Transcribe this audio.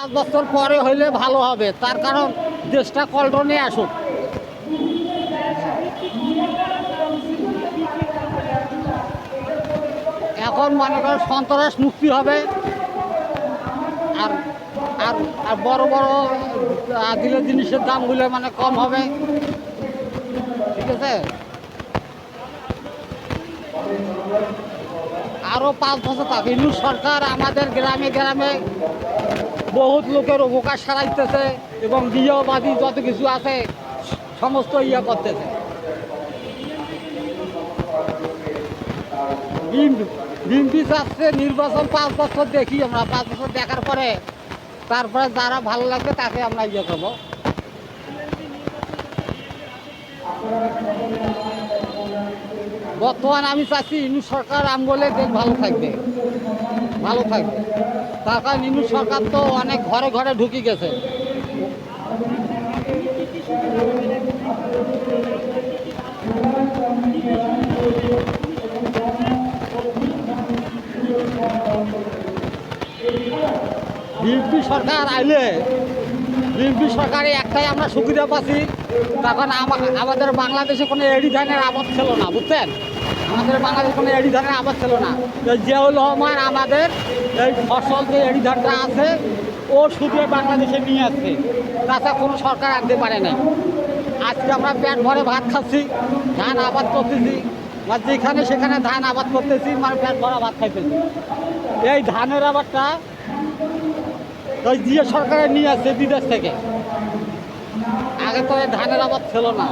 পাঁচ বছর পরে হইলে ভালো হবে। তার কারণ দেশটা কল্টনে আসুক। এখন মনে করেন সন্ত্রাস মুক্তি হবে। আর আর আর বড় বড় দিলের জিনিসের দামগুলো মানে কম হবে। ঠিক আছে? আরও পাঁচ বছর থাকবে ইন্দু সরকার আমাদের গ্রামে গ্রামে বহুত লোকের উপকার সারাইতেছে এবং গৃহবাদী যত কিছু আছে, সমস্ত ইয়ে করতেছে। বিএনপি চাচ্ছে নির্বাচন পাঁচ বছর দেখি আমরা। পাঁচ বছর দেখার পরে তারপরে যারা ভালো লাগবে তাকে আমরা ইয়ে করব। বর্তমান আমি চাচ্ছি ইনু সরকার আমলে দেশ ভালো থাকবে। ভালো থাকবে। তার কারণ ইনু সরকার তো অনেক ঘরে ঘরে ঢুকে গেছে। বিএনপি সরকার আইলে বিএনপি সরকারে একটাই আমরা সুবিধা পাচ্ছি। তখন আমা- আমাদের বাংলাদেশে কোনো এডি ধানের আবাদ ছিল না, বুঝছেন? আমাদের বাংলাদেশে কোনো এডি ধানের আবাদ ছিল না। জিয়াউল রহমান আমাদের এই ফসল যে এডি ধানটা আছে, ও শুধু বাংলাদেশে নিয়ে আসছে। তাছাড়া কোনো সরকার আনতে পারে নাই। আজকে আমরা পেট ভরে ভাত খাচ্ছি, ধান আবাদ করতেছি। বা যেখানে সেখানে ধান আবাদ করতেছি মানে পেট ভরা ভাত খাইতেছি। এই ধানের আবাদটা ওই দিয়ে সরকারে নিয়ে আসছে বিদেশ থেকে। আগে তো ধানের আবাদ ছিল না।